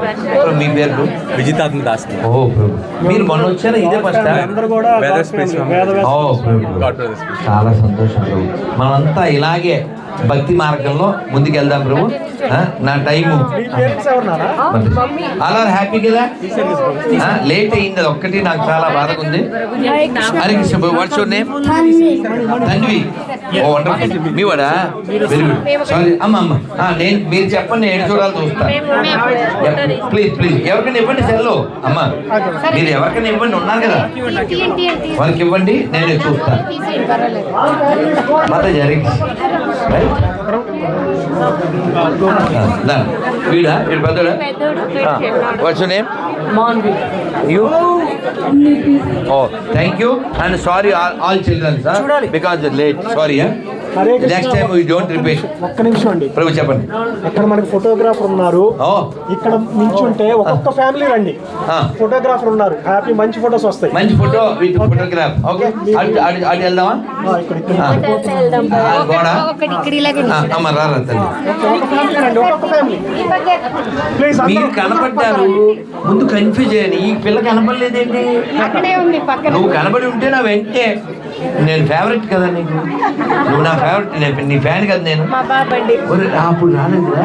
ప్రభు, మీ పేరు? విజితాత్మ దాస్ ఓ ప్రభు మీరు మొన్న వచ్చారా? ఇదే ఫస్ట్ అందరూ కూడా వేద స్పేస్ ఓ చాలా సంతోషం ప్రభు మనమంతా ఇలాగే భక్తి మార్గంలో ముందుకెళ్దాం ప్రభు నా టైము. అలా హ్యాపీ కదా? లేట్ అయింది అది ఒక్కటి నాకు చాలా బాధగా ఉంది. Hare Krishna. What's your name తండ్రి ఓ వండర్ఫుల్ మీ వాడా వెరీ గుడ్ సారీ అమ్మ అమ్మ. ఆ, నేను మీరు చెప్పండి నేను చూడాలి చూస్తా. ప్లీజ్ ప్లీజ్ ఎవరికైనా ఇవ్వండి సెల్లో. అమ్మ మీరు ఎవరికైనా ఇవ్వండి ఉన్నారు కదా. వాళ్ళకి ఇవ్వండి నేను చూస్తా. మాత జరి వీడా? వీడు పెద్దోడా? What's name you Oh, thank you. And sorry, all, all children, sir. Because late. Sorry, yeah. Next time you don't repeat ఒక్క నిమిషం అండి. ప్రభు చెప్పండి. ఇక్కడ మనకి ఫోటోగ్రాఫర్ ఉన్నారు. ఓ. ఇక్కడ నించుంటే ఒక్కొక్క ఫ్యామిలీ రండి. ఆ. ఫోటోగ్రాఫర్ ఉన్నారు. హ్యాపీ మంచి ఫోటోస్ వస్తాయి. మంచి ఫోటో విత్ ఫోటోగ్రాఫ్ ఓకే అటు అటు అటు వెళ్దామా? ఆ, ఇక్కడ ఇక్కడ. ఆ. ఆ, గోడ ఒకటి ఇక్కడ ఇలాగే ఆ, అమ్మ రారా తల్లి. ఒక్కొక్క ఫ్యామిలీ రండి. ఒక్కొక్క ఫ్యామిలీ ప్లీజ్ మీరు కనపడ్డారు. ముందు కన్ఫ్యూజ్ అయ్యాను ఈ పిల్ల కనపడలేదేంటి? అక్కడే ఉంది పక్కన నువ్వు కనబడి ఉంటే నా వెంటే. నేను ఫేవరెట్ కదా నీకు? నువ్వు నా ఫేవరెట్ నేను నీ ఫ్యాన్ కదా నేను? అప్పుడు రాలేదురా.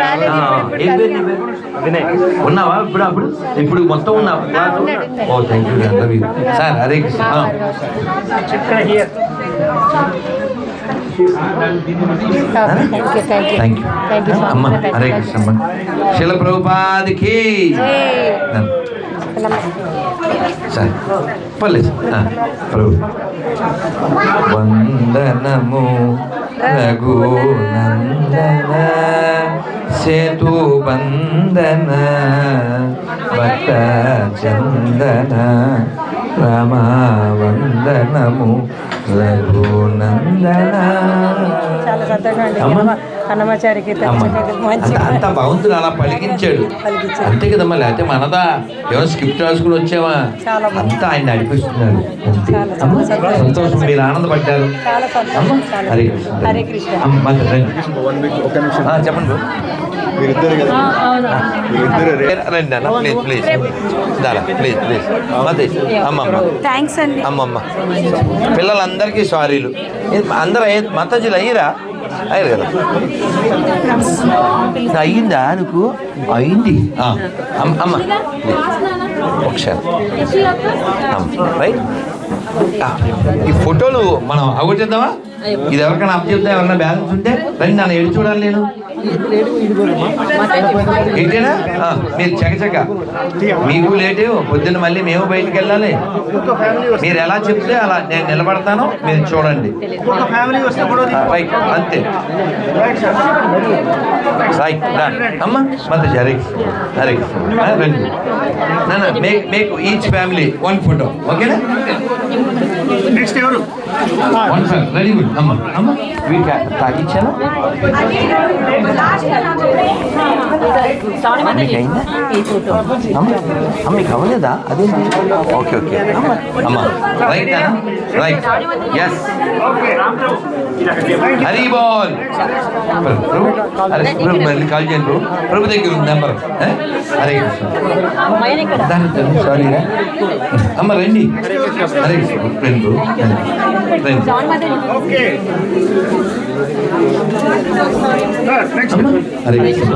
రాలేదు ఆ, ఇప్పుడు ఏం పేరు నీ పేరు? వినయ్. ఉన్నావా ఇప్పుడు అప్పుడు? ఇప్పుడు మొత్తం ఉన్నావా. ఓ thank you Ravi sir Hare Krishna. ఆ. థ్యాంక్ యూ అమ్మ హరే కృష్ణ అమ్మ. శిల ప్రభుపాదికి పర్లేదు ఆ, ప్రభు వందనము రఘునందన సేతు బంధన భక్త చందన రమా వందనము రఘునందన. చాలా సంతోషం అండి. అన్నమాచారికి అంత భగవంతుడు అలా పలికించాడు. అంతే కదమ్మా లేకపోతే మనదా? ఏమైనా స్క్రిప్ట్ రాసుకుని వచ్చావా. అంతా ఆయన నడిపిస్తున్నాడు సంతోషం. మీరు ఆనందపడ్డారు. హరే కృష్ణ. హరే కృష్ణ. చెప్పండి. మీరిద్దరు కదా? మీరిద్దరు రండి అన్న ప్లీజ్ ప్లీజ్ దారా ప్లీజ్ ప్లీజ్ మతే అమ్మ అమ్మ థ్యాంక్స్ అండి. అమ్మమ్మ. పిల్లలందరికీ సారీలు. అందరూ అయ్యి మతాజీలు అయ్యిరా? అయ్యారు కదా? అయ్యిందా నీకు అయింది అమ్మ ఒకసారి. అమ్మ, రైట్. ఈ ఫోటోలు మనం అవగొట్టేద్దామా ఇది ఎవరికైనా అప్ చెప్తే ఎవరైనా బ్యాలెన్స్ ఉంటే రండి నన్ను ఎడు చూడాలి నేను. ఏంటేనా? మీరు చకచక మీకు లేటు పొద్దున్న మళ్ళీ మేము బయటికి వెళ్ళాలి. మీరు ఎలా చెప్తే అలా నేను నిలబడతాను మీరు చూడండి. రైట్ అంతే. రైట్. అమ్మ మత రండి. నా make each family one photo ఓకేనా? నెక్స్ట్ ఎవరు? వెరీ గుడ్ అమ్మ అమ్మ వీటికి తాగిచ్చాను మీకు అయిందా అమ్మ అమ్మ మీకు అవ్వలేదా? అదే ఓకే ఓకే అమ్మ అమ్మ రైట్ రైట్ ఎస్ హరి బోల్ ప్రభు అరే ప్రభు మళ్ళీ కాల్ చేయండి ప్రభు ప్రభు దగ్గర ఉంది నెంబర్ హరే కృష్ణ సారీ రా అమ్మ రండి. హరే కృష్ణ రండి హరే కృష్ణ.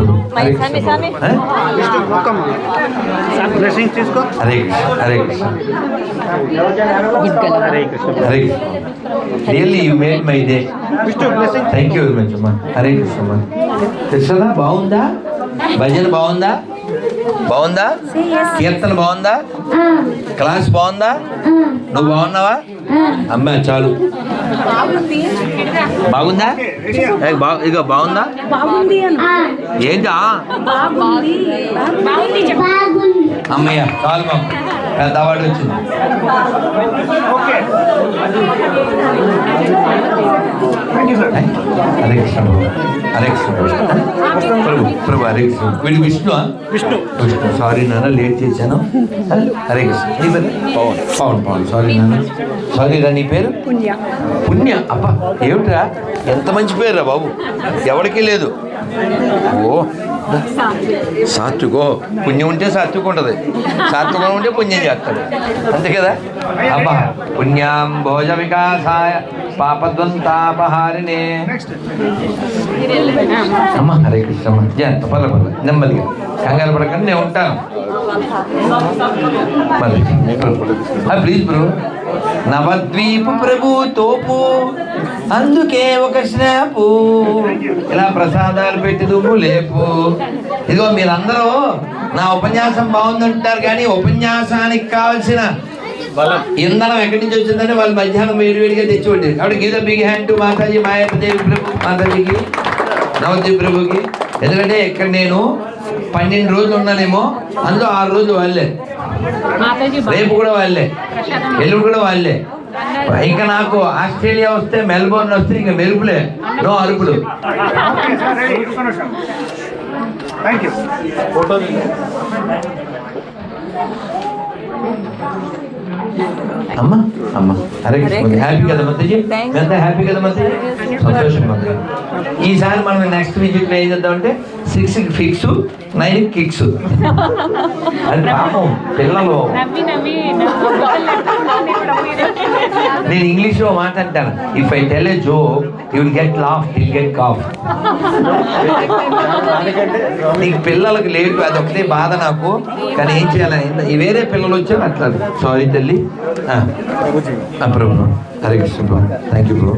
తీసుకో. Hare Krishna. Hare Krishna. Hare Krishna. Hare really you made my day thank you very much అమ్మా. హరే కృష్ణ అమ్మా. కృష్ణ బాగుందా? భజన బాగుందా? బాగుందా? కీర్తన బాగుందా? క్లాస్ బాగుందా? నువ్వు బాగున్నావా? అమ్మా చాలు. బాగుందా? ఇగో బాగుందా? ఏంటా అమ్మయ్య చాలు మాకు పెద్ద అవార్డు వచ్చింది. హరే కృష్ణ. హరే కృష్ణ. ప్రభు ప్రభు హరే కృష్ణ. వీడు విష్ణు విష్ణు. విష్ణు. సారీ నాన్న లేట్ చేశాను. హరే కృష్ణ. నీ పేరు? పవన్. పవన్ పవన్. సారీ నాన్న. సారీ రా నీ పేరు? పుణ్య. పుణ్య? అబ్బా ఏమిట్రా? ఎంత మంచి పేరురా బాబు. ఎవరికీ లేదు. ఓ సాత్వికో. పుణ్యం ఉంటే సాత్వికం ఉంటుంది. సాత్వికం ఉంటే పుణ్యం చేస్తాడు. అంతే కదా? అబ్బా పుణ్యాం భోజ వికాసాయ పాపద్వంతాపహారిణే. అమ్మ హరే కృష్ణ అమ్మ. నెమ్మదిగా. కంగారు పడకండి నేను ఉంటాను. మళ్ళీ. ప్లీజ్ బ్రో నవద్వీప ప్రభు తోపు. అందుకే ఒక స్నాపు ఇలా ప్రసాదాలు పెట్టి దుమ్ము లేపు. ఇదిగో మీరందరూ నా ఉపన్యాసం బాగుందంటున్నారు కానీ ఉపన్యాసానికి కావాల్సిన ఇంధనం ఎక్కడి నుంచి వచ్చిందని వాళ్ళు మధ్యాహ్నం వేడివేడిగా తెచ్చి ఉండి కాబట్టి give a big hand to Mataji Mayapadevi Prabhu మాతాజీకి Navadwip ప్రభుకి. ఎందుకంటే ఇక్కడ నేను పన్నెండు రోజులు ఉన్నానేమో అందులో ఆరు రోజులు వాళ్ళే రేపు కూడా వాళ్ళే. ఎల్లుడు కూడా వాళ్ళే. ఇంకా నాకు ఆస్ట్రేలియా వస్తే మెల్బోర్న్ వస్తే ఇంకా మెరుపులే నో అరుపులు. అమ్మ అమ్మ. కృష్ణ. హ్యాపీ కదా మధ్యజీ ఎంత హ్యాపీ కదా మధ్య సంతోషం మధ్య ఈసారి మనం నెక్స్ట్ విజిట్ ఏం చేద్దామంటే సిక్స్ ఫిక్స్ నైన్ కిక్స్ అది పాపం పిల్లలు. నేను ఇంగ్లీష్లో మాట అంటాను. If I tell a joke you will get laugh will get cough నీకు పిల్లలకు లేటు అది ఒకటే బాధ నాకు. కానీ ఏం చేయాలని వేరే పిల్లలు వచ్చారు అట్లా. సారీ తల్లి. ఆ, ప్రభు Hare Krishna bro. Thank you bro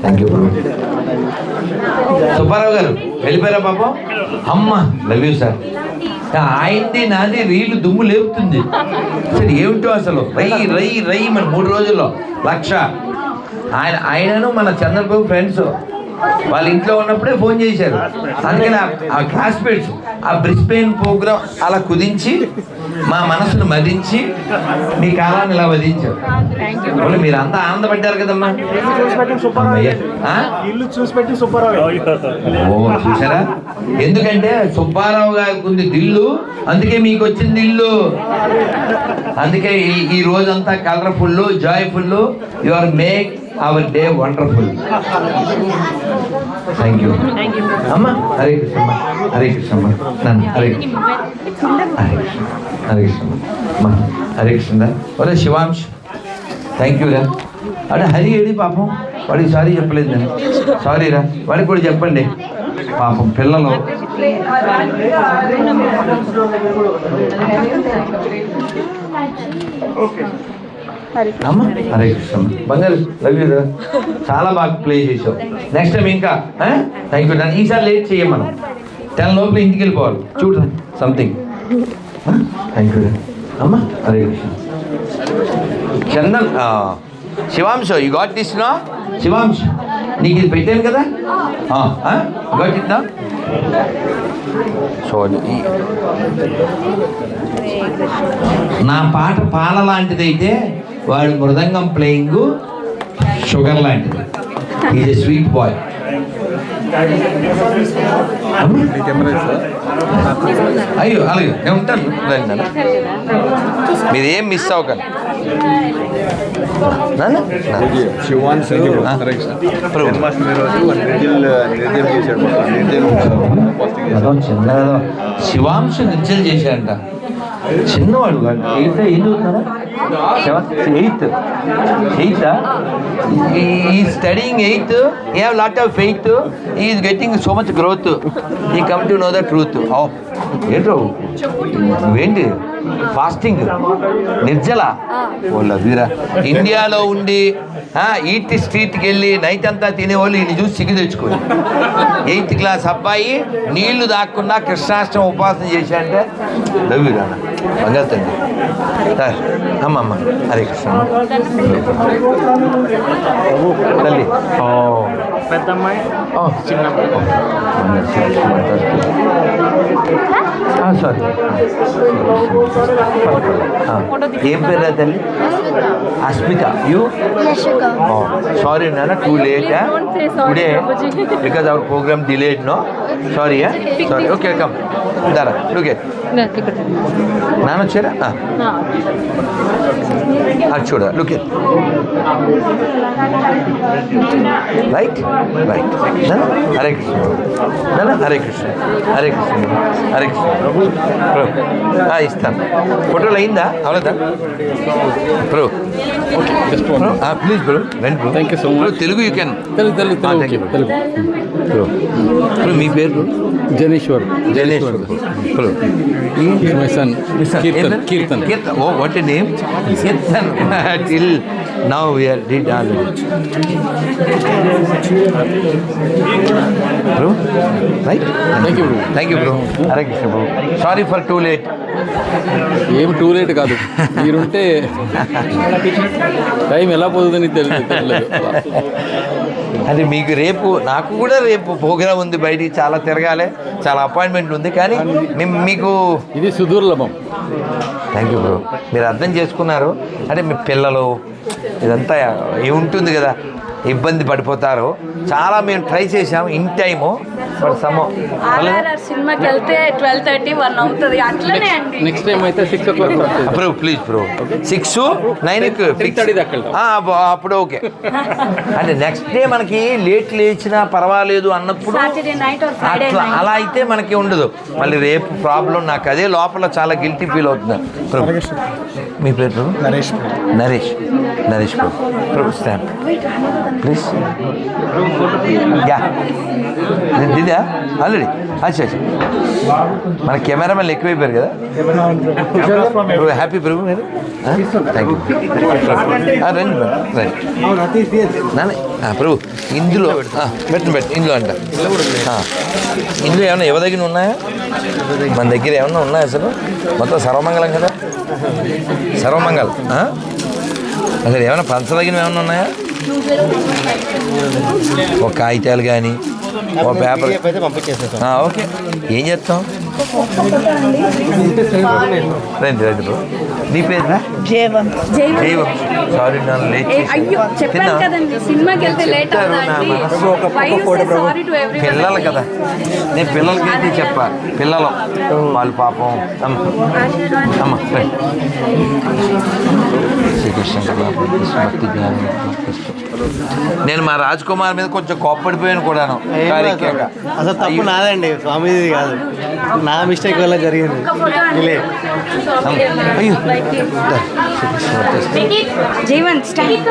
thank you bro Subbarao garu వెళ్ళిపోయారా పాపం? అమ్మ లవ్ యూ సార్ ఆయనది నాది రీలు దుమ్ము లేపుతుంది. సరే ఏమిటో అసలు? రై రై రై మన మూడు రోజుల్లో. లక్ష. ఆయన ఆయనను మన చంద్రబాబు ఫ్రెండ్స్ వాళ్ళ ఇంట్లో ఉన్నప్పుడే ఫోన్ చేశారు. అందుకని ఆ- ఆ క్లాస్మేట్స్ ఆ బ్రిస్బెయిన్ ప్రోగ్రామ్ అలా కుదించి మా మనసును మదించి మీ కాలాన్ని ఇలా వధించారు. అవును, మీరు అంతా ఆనందపడ్డారు కదమ్మా. చూసి పెట్టి సుబ్బారావు అమ్మయ్య. ఆ? ఇల్లు చూసి పెట్టి సుబ్బారావు ఓ చూసారా ఎందుకంటే సుబ్బారావు గారికి ఉంది దిల్లు అందుకే మీకు వచ్చింది ఇల్లు. అందుకే ఈ ఈ రోజంతా colourful joyful you are make our day wonderful. Thank you అమ్మ హరే కృష్ణ హరే కృష్ణ నన్ను హరే కృష్ణ. హరే కృష్ణ హరే కృష్ణ అమ్మ హరే కృష్ణ. ఒరే శివాంశ్ థ్యాంక్ యూ రా. అడే హరి ఏడి పాపం? వాడికి సారీ చెప్పలేదు నేను. సారీ రా వాడికి కూడా చెప్పండి. పాపం పిల్లలు. హరే కృష్ణ. బంగారు లవ్ యూ చాలా బాగా ప్లే చేసావు నెక్స్ట్ టైం ఇంకా థ్యాంక్ యూ ఈసారి లేట్ చేయం మనం టెన్ లోపల ఇంటికి వెళ్ళిపోవాలి. చూడు సంథింగ్ థ్యాంక్ యూ అమ్మా Hare Krishna. Chandan Shivansh you got this నా శివాంశ్. నీకు ఇది పెట్టాను కదా? గాట్ ఇట్ నా సో ఈ- నా పాట పాల లాంటిదైతే వాడు మృదంగం ప్లేయింగ్ షుగర్ లాంటిది. ఈజ్ ఎ స్వీట్ బాయ్ అయ్యో అలాగే నేను ఉంటాను. మీరేం మిస్ అవ్వకండి. నాన్న? నాన్న. శివాన్ సింగ్ ఆ. హరే కృష్ణ ప్రభు. జన్మాష్టమి రోజు నిర్జల్ నిర్జల్ చేశాడు మొత్తం నిర్జల్ ఫాస్టింగ్ చేశాడు అదో చిన్నదో శివాంశ నిత్యలు చేశాడంట చిన్నవాడు ఎయిత్ ఎయిత్ అవుతున్నారా seventh eighth eighth he studying eighth have lot of faith is getting so much growth he come to know the truth ఏంటో? నువ్వేంటి ఫాస్టింగ్ నిర్జల ఓళ్ళ వీరా ఇండియాలో ఉండి ఈట్ స్ట్రీట్కి వెళ్ళి నైట్ అంతా తినేవాళ్ళు ఈయన చూసి సిగ్గు తెచ్చుకోవాలి ఎయిత్ క్లాస్ అబ్బాయి నీళ్ళు దాక్కున్నా కృష్ణాష్టమి ఉపాసన చేశాడంటే రవి రాణ బంగారు తండ్రి సార్ అమ్మ అమ్మ హరే కృష్ణ. తల్లి. ఓ. పెద్దమ్మాయి. ఓ. చిన్న సారీ. ఏం పేరు తల్లి? అస్మిత. యూ? సారీ నాన్న too late today because our programme delayed no sorry sorry okay come దారా ఓకే నాన్న వచ్చారా? అది చూడ look right right Hare Krishna నాన్న హరే కృష్ణ హరే కృష్ణ హరే కృష్ణ ఇస్తాను. ఫోటోలు అయిందా? అవలేదా బ్రో ప్లీజ్ బ్రో రండి bro Thank you so much. Telugu you can Telugu Telugu Ah, Telugu thank you. Telugu bro bro మీ పేరు bro? Janeshwar Janeshwar bro my son Kirtan Kirtan Kirtan. Oh, what a name. Kirtan. Till now we are did already. Bro, right? Thank you, bro. Thank you, bro. Hare Krishna, bro. Sorry for too late. ఏం too late కాదు. మీరుంటే time ఎలా పోతుందని తెలియదు అంటే మీకు రేపు నాకు కూడా రేపు ప్రోగ్రామ్ ఉంది బయటికి చాలా తిరగాలి చాలా అపాయింట్మెంట్ ఉంది కానీ మేము మీకు ఇది సుదూర్లభం. థ్యాంక్ యూ బ్రో మీరు అర్థం చేసుకున్నారు. అంటే మీ పిల్లలు ఇదంతా ఉంటుంది కదా ఇబ్బంది పడిపోతారు. చాలా మేము ట్రై చేసాం in time but somehow RRR సినిమాకి వెళ్తే ట్వెల్వ్ థర్టీ వన్ అవుతుంది. అట్లనే అండి. నెక్స్ట్ టైం అయితే six o'clock bro please bro six nine. అప్పుడు ఓకే. అంటే నెక్స్ట్ డే మనకి లేట్ లేచినా పర్వాలేదు అన్నప్పుడు సాటర్డే నైట్ ఆర్ ఫ్రైడే అట్లా అలా అయితే మనకి ఉండదు. మళ్ళీ రేపు ప్రాబ్లం నాకు అదే లోపల చాలా గిల్టీ ఫీల్ అవుతుంది. ప్రభు మీ పేరు ప్రభు నరేష్ నరేష్. నరేష్ ప్రభు ప్రభు స్టాంప్ ప్లీజ్ యా దిదా ఆల్రెడీ. అచ్చా అచ్చా. మన కెమెరామెన్ ఎక్కువైపోయారు కదా? ప్రభు హ్యాపీ ప్రభు మీరు? థ్యాంక్ యూ రండి రండి. ప్రభు ఇందులో ఆ, పెట్టండి పెట్టండి ఇందులో అంట. ఇందులో ఏమైనా ఇవ్వదగిన ఉన్నాయా? మన దగ్గర ఏమన్నా ఉన్నాయా అసలు? మొత్తం సర్వమంగళం కదా? సర్వమంగళం? అసలు ఏమైనా పంచదగినవి ఏమైనా ఉన్నాయా? ఒక కాగితాలు కానీ ఒక పేపర్. ఆ, ఓకే. ఏం చేస్తాం రండి రండి బ్రో. నీ పేరు జైవం సారీ నన్ను లేట్ అయ్యో చెప్పాను కదండి సినిమాకి వెళ్తే అవుతుంది పిల్లలు కదా. నేను పిల్లలకి ఏంటి చెప్పా? పిల్లలు. వాళ్ళు పాపం. అమ్మ. శ్రీకృష్ణ కృష్ణ భక్తి జ్ఞానం. నేను మా రాజ్ కుమార్ మీద కొంచెం కోప్పడిపోయాను కూడాను. అసలు తప్పు నాదండి స్వామిది కాదు నా మిస్టేక్ వల్ల జరిగింది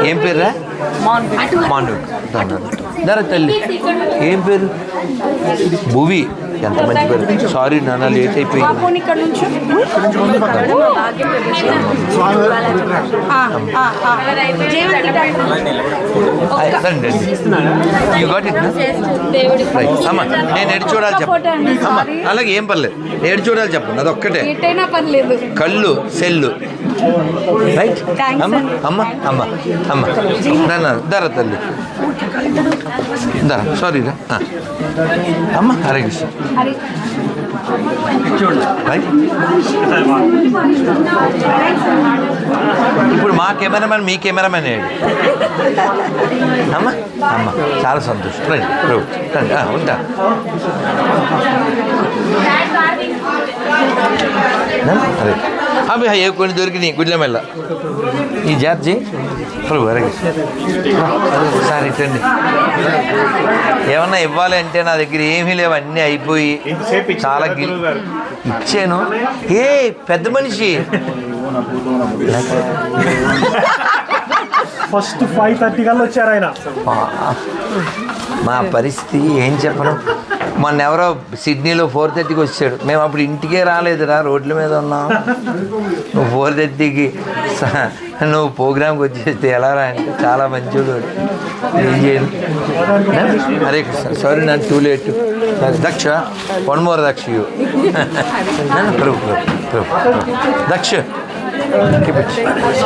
ఏం పేరురా మాండు ధర తల్లి ఏం పేరు భువి ఎంత మంచి పేరు సారీ నాన్న లేట్ అయిపోయింది. యూ గాట్ ఇట్ అమ్మ నేను ఎడు చూడాలి చెప్పు. ఫోటో అండి అమ్మ సారీ అలాగే ఏం పర్లేదు. ఎడు చూడాలి చెప్పండి అదొక్కటే. కళ్ళు సెల్లు. రైట్ అమ్మ. అమ్మ అమ్మ అమ్మ. నాన్న ధర తల్లి. ధర సారీ రా. ఆ. అమ్మ హరే కృష్ణ. ఇప్పుడు మా కెమెరామెన్ మీ కెమెరామెన్ వేయండి అమ్మ అమ్మ చాలా సంతోషం. రండి ప్రభు రండి. ఉంటా. అరే. అవి ఏ కొన్ని దొరికినాయి గుడ్ల మెల్ల. ఈ జార్జి సార్ ఇటండి. ఏమన్నా ఇవ్వాలి అంటే నా దగ్గర ఏమీ లేవు అన్నీ అయిపోయి చాలా గిల్ ఇచ్చాను. ఏ పెద్ద మనిషి. ఫస్ట్ ఫైవ్ థర్టీ కల్లా వచ్చారు ఆయన. మా పరిస్థితి ఏం చెప్పను. మొన్న ఎవరో సిడ్నీలో ఫోర్ థర్టీకి వచ్చాడు. మేము అప్పుడు ఇంటికే రాలేదురా రోడ్ల మీద ఉన్నాం. ఫోర్ థర్టీకి నువ్వు ప్రోగ్రామ్కి వచ్చేస్తే ఎలా రా అంటే చాలా మంచివాడు వాడు. ఏం చేయను కృష్ణ సారీ నాకు too late Daksha. One more Daksha you ప్రభు ప్రభు దక్ష.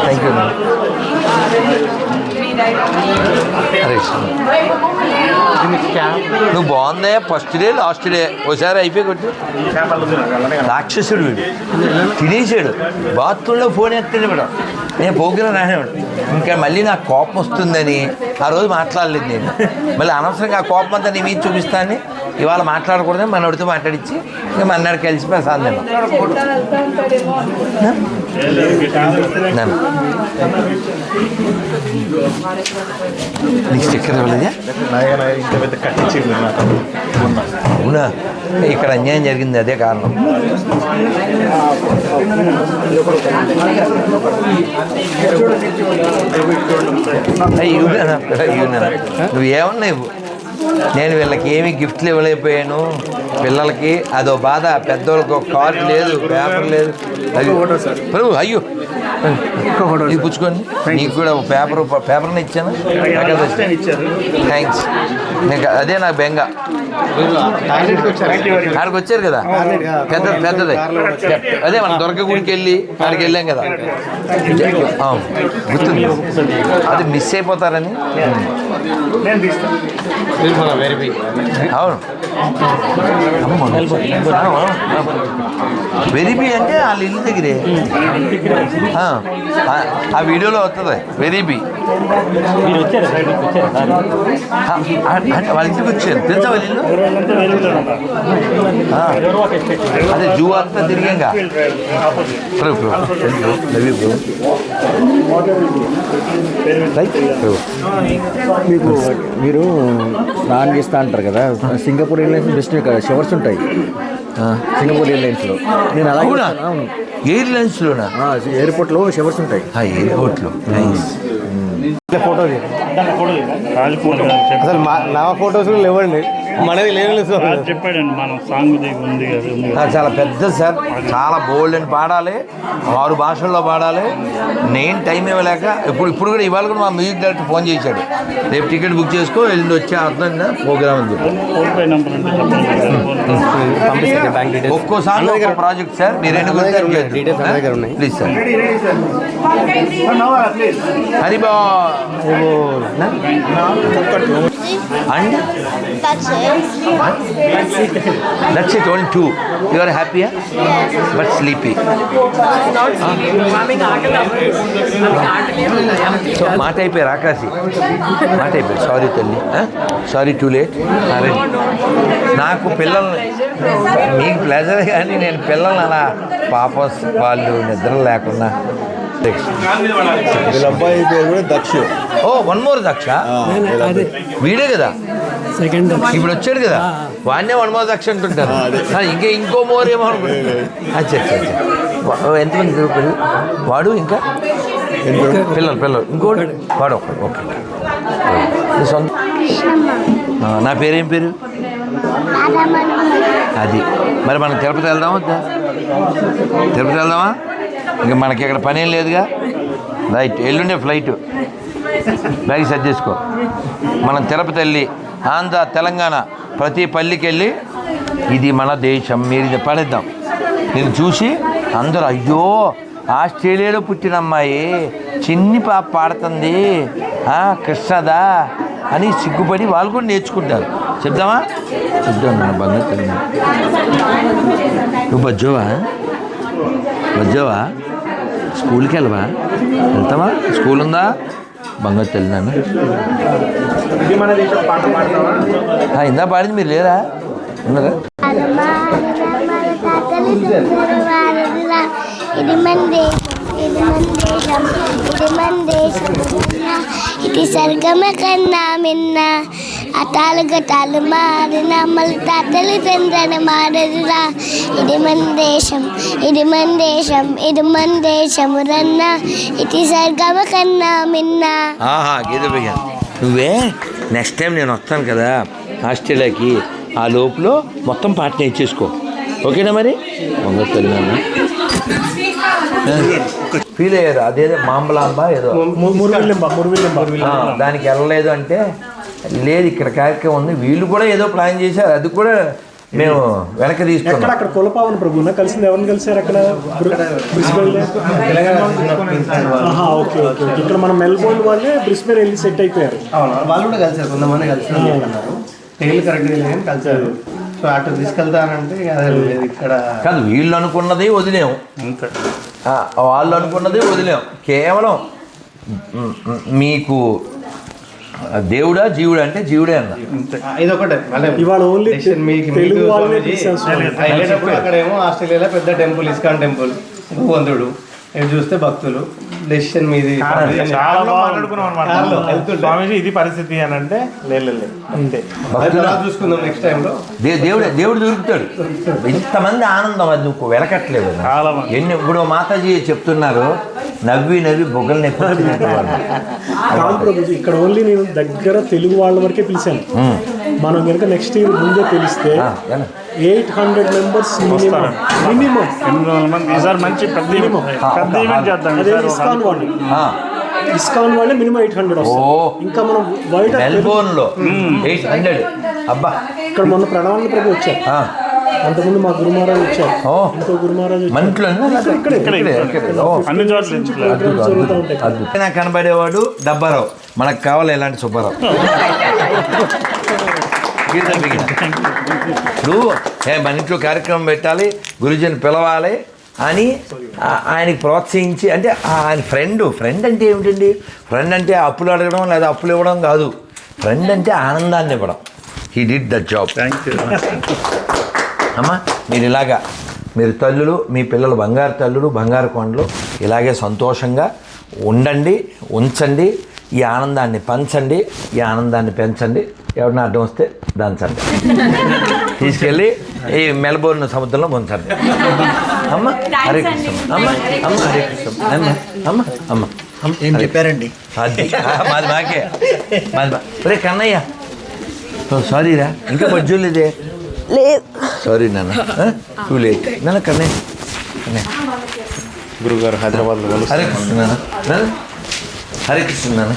థ్యాంక్ యూ నువ్వు బాగుందే ఫస్ట్ డే లాస్ట్ డే ఒకసారి అయిపోయి కొట్టు. రాక్షసుడు వీడు. తినేసాడు. బాత్రూంలో ఫోన్ ఎత్తాడు మేడం నేను పోగిన రానేవాడు ఇంకా మళ్ళీ నాకు కోపం వస్తుందని ఆ రోజు మాట్లాడలేదు నేను. మళ్ళీ అనవసరంగా ఆ కోపం అంతా నీ మీద చూపిస్తాను ఇవాళ మాట్లాడకూడదని మనోడితో మాట్లాడించి ఇంకా మన్నాడు కలిసి ప్రసాదం నీకు స్టిక్కర్ ఇవ్వలేదా? అవునా? ఇక్కడ అన్యాయం జరిగింది అదే కారణం. నువ్వు ఏమన్నా ఇవ్వు? నేను వీళ్ళకి ఏమి గిఫ్ట్లు ఇవ్వలేకపోయాను. పిల్లలకి అదో బాధ పెద్దోళ్ళకి ఒక కార్డు లేదు పేపర్ లేదు. అది ప్రభు అయ్యో. ఇది పుచ్చుకోండి. నీకు కూడా ఒక పేపర్ పేపర్ని ఇచ్చాను. థ్యాంక్స్ నీకు అదే నాకు బెంగ. ఆడికి వచ్చారు కదా? పెద్ద పెద్దది. అదే మనం దొరక గుడికి వెళ్ళి ఆడికి వెళ్ళాం కదా? గుర్తుంది. అది మిస్ అయిపోతారని? అవును. వెరీబీ అంటే వాళ్ళ ఇల్లు దగ్గరే. ఆ, ఆ- ఆ వీడియోలో వస్తుంది వెరీబీ అంటే వాళ్ళ ఇంటికి వచ్చారు. తెలుసా వాళ్ళ అదే జూ అంతా తిరిగాంగా ప్రభు ప్రభు ప్రభు మీకు మీరు స్నానం చేస్తా అంటారు కదా. సింగపూర్ ఎయిర్లైన్స్ బెస్ట్ షవర్స్ ఉంటాయి. సింగపూర్ ఎయిర్లైన్స్లో నేను అవునా? చేస్తాను, అవును. ఎయిర్లైన్స్లోనా ఎయిర్పోర్ట్లో షవర్స్ ఉంటాయి. ఆ ఎయిర్పోర్ట్లో. నైస్ ఫోటో అసలు నా ఫొటోస్ లేవండి. మనది లేదు చెప్పాడండి మనం సాంగ్ ఉంది చాలా పెద్ద సార్. చాలా బోల్డ్ అని పాడాలి. ఆరు భాషల్లో పాడాలి. నేను టైం ఇవ్వలేక ఇప్పుడు ఇప్పుడు కూడా ఇవాళ కూడా మా మ్యూజిక్ డైరెక్టర్ ఫోన్ చేశాడు. రేపు టికెట్ బుక్ చేసుకో వెళ్ళి వచ్చే అర్థంగా ప్రోగ్రామ్ అని చెప్పి. ఒక్కో సాంగ్ ఒక్కో ప్రాజెక్ట్ సార్ మీరు ఎన్ని మన దగ్గర ఉన్నాయి, details మన హరిబా and that's it only to you are happy but sleepy so మాట అయిపోయారు ఆకాశి. మాట అయిపోయారు. సారీ తల్లి. సారీ టూ లేట్ నాకు పిల్లల్ని మీకు ప్లెజర్ కానీ నేను పిల్లల్ని అలా పాపం వాళ్ళు నిద్ర లేకుండా వీళ్ళ అబ్బాయి పేరు కూడా Daksha. Oh one more Daksha? వీడే కదా? సెకండ్. ఇప్పుడు వచ్చాడు కదా? వాడినే వన్ మోర్ దక్ష అంటుంటారు. ఇంకా ఇంకో మోర్ ఏమో అచ్చా ఎంతమంది పిల్లలు? వాడు ఇంకా? పిల్లలు పిల్లలు ఇంకోటి వాడు ఒకడు. ఓకే. నీ సొంత? నా పేరేం పేరు? అది. మరి మనం తిరుపతి వెళ్దామా? వద్దా తిరుపతి వెళ్దామా? ఇంకా మనకి ఇక్కడ పని ఏం లేదుగా? రైట్ ఎల్లుండే ఫ్లైట్. బ్యాగ్ సెట్ చేసుకో. మనం తిరుపతి వెళ్ళి ఆంధ్ర తెలంగాణ ప్రతి పల్లికి వెళ్ళి ఇది మన దేశం మీరు పడేద్దాం. నేను చూసి అందరూ అయ్యో ఆస్ట్రేలియాలో పుట్టిన అమ్మాయి చిన్ని పాప పాడుతుంది ఆ, కృష్ణదా అని సిగ్గుపడి వాళ్ళు కూడా నేర్చుకుంటారు. చెప్దామా? చెప్దాం బంగారు నువ్వు బజ్జోవా? బజ్జోవా? స్కూల్కి వెళ్ళవా? వెళ్తావా? స్కూల్ ఉందా? బంగారు తల్లి నాన్న ఆ, ఇందా పాడింది మీరు లేరా ఉన్నారా ఇది మన దేశం ఇది మన దేశం ఇది మన ఇది కన్నా మిన్న అటాలు గటాలు మారిన మళ్ళీ తాతలు తండ్రని మారదురా. ఇది మన దేశం ఇది మన దేశం ఇది మన దేశము రన్న. ఇది స్వర్గమ కన్నా మిన్న ఆహా గీత నువ్వే? నెక్స్ట్ టైం నేను వస్తాను కదా ఆస్ట్రేలియాకి ఆ లోపల మొత్తం పాట నేర్చేసుకో. ఓకేనా మరి? బంగారు తల్లి ఫీల్ అయ్యారు అదేదో మాంబలాంబ ఏదో. దానికి వెళ్ళలేదు అంటే లేదు ఇక్కడ కార్యక్రమం ఉంది. వీళ్ళు కూడా ఏదో ప్లాన్ చేశారు. అది కూడా మేము వెనక్కి ఎక్కడ తీసుకున్నాం. అక్కడ కులపావన ప్రభునా కలిసింది ఎవరిని కలిసారు అక్కడ? ఓకే. ఇక్కడ మన మెల్బోర్న్ వాళ్ళే బ్రిస్బెన్ వెళ్ళి సెట్ అయిపోయారు. వాళ్ళు కూడా కలిసారు కొంతమంది కలిసి అన్నారు టైల్ కరెక్ట్ కలిసారు సో అటు తీసుకెళ్తానంటే ఇక్కడ కాదు వీళ్ళు అనుకున్నది వదిలేం. అంతే. వాళ్ళు అనుకున్నది వదిలేం. కేవలం మీకు దేవుడా జీవుడా అంటే జీవుడే అన్న. ఇది ఒకటే మళ్ళీ ఇవాళ ఓన్లీ Decision మీకు అక్కడేమో ఆస్ట్రేలియాలో పెద్ద టెంపుల్ ఇస్కాన్ టెంపుల్ భగవంతుడు. ఇవి చూస్తే భక్తులు డెసిషన్ మీది చాలా మాట్లాడుకున్నాం అనమాట. స్వామీజీ ఇది పరిస్థితి అని అంటే లేదు లేదు అంతే. చూసుకుందాం నెక్స్ట్ టైంలో దేవుడే దేవుడు దొరుకుతాడు. ఇంతమంది ఆనందం అది నువ్వు వెలకట్లేదు. ఎన్ని ఇప్పుడు మాతాజీ చెప్తున్నారు నవ్వి నవ్వి బొగ్గలు నొప్పి ఇక్కడ ఓన్లీ నేను దగ్గర తెలుగు వాళ్ళ వరకే పిలిచాను. మనం కనుక నెక్స్ట్ ఇయర్ ముందే తెలిస్తే? Eight hundred members minimum minimum ఎనిమిది వందల మంది. ఈసారి మంచి పెద్ద Minimum. పెద్ద ఈవెంట్ చేద్దాం అదే ఈసారి ఒక ఇస్కాన్ వాళ్ళు. ఆ, ఇస్కాన్ వాళ్ళే మినిమం ఎయిట్ హండ్రెడ్ ఇంకా మనం బయట లో. ఎయిట్ హండ్రెడ్ అబ్బా. ఇక్కడ మొన్న ప్రణవాళ్ళ ప్రభు వచ్చారు. ఆ, అంతకుముందు మా గురు మహారాజ్ వచ్చారు. ఇంకో గురు మహారాజ్ వచ్చారు. మన ఇంట్లో ఇక్కడే, ఇక్కడే, ఇక్కడే. ఓ. అన్ని చోట్ల ఇంట్లో. ప్రోగ్రామ్స్ జరుగుతూ ఉంటాయి. అద్భుతం. నాకు కనబడేవాడు డబ్బారావు. మనకు కావాలి ఇలాంటి సుబ్బారావు. గీతం బిగిన. ఇప్పుడు ఏ మన ఇంట్లో కార్యక్రమం పెట్టాలి గురుజీని పిలవాలి అని ఆయనకి ప్రోత్సహించి అంటే ఆయన ఫ్రెండ్ ఫ్రెండ్ అంటే ఏమిటండి? ఫ్రెండ్ అంటే అప్పులు అడగడం లేదా అప్పులు ఇవ్వడం కాదు. ఫ్రెండ్ అంటే ఆనందాన్ని ఇవ్వడం. He did the job thank you అమ్మా మీరు ఇలాగా మీరు తల్లులు మీ పిల్లలు బంగారు తల్లులు బంగారు కొండలు ఇలాగే సంతోషంగా ఉండండి ఉంచండి. ఈ ఆనందాన్ని పంచండి ఈ ఆనందాన్ని పెంచండి. ఎవరిని అడ్డం వస్తే దంచండి. తీసుకెళ్ళి ఈ మెల్బోర్న్ సముద్రంలో ఉంచండి అమ్మ హరే కృష్ణ. అమ్మ అమ్మ హరే కృష్ణ. అమ్మ అమ్మ అమ్మ. ఏం చెప్పారండి? అది మాది మాకే. మాది మా రే కన్నయ్య. ఓ సారీ రా ఇంకా బజ్జులు ఇదే సారీ నాన్న. టూ లేట్ నాన్న కన్నయ్య. కన్నయ్య. గురుగారు హైదరాబాద్లో హరే కృష్ణ నాన్న. నాన్న. హరే కృష్ణ నాన్న.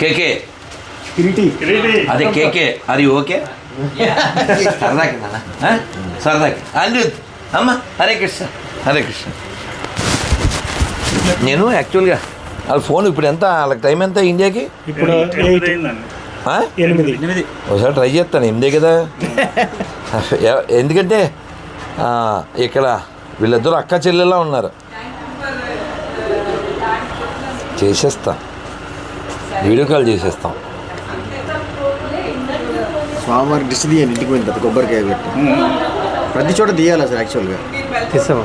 కేకే. అదే కేకే. అది ఓకే? సరదాకి నాన్న? సరదాకి. అనిరుద్. అమ్మ హరే కృష్ణ. హరే కృష్ణ. నేను యాక్చువల్గా వాళ్ళ ఫోన్ ఇప్పుడు ఎంత వాళ్ళకి టైం ఎంత ఇండియాకి? ఇప్పుడు ఎనిమిది ఒకసారి ట్రై చేస్తాను ఎనిమిదే కదా? ఎందుకంటే ఆ, ఇక్కడ వీళ్ళిద్దరూ అక్క చెల్లెలా ఉన్నారు. చేసేస్తా. వీడియో కాల్ చేసేస్తాం. స్వామివారి తీయండి ఇంటికి పోయిన తర్వాత కొబ్బరికాయ పెట్టి. ప్రతి చోట తీయాలి అసలు యాక్చువల్గా తీసాము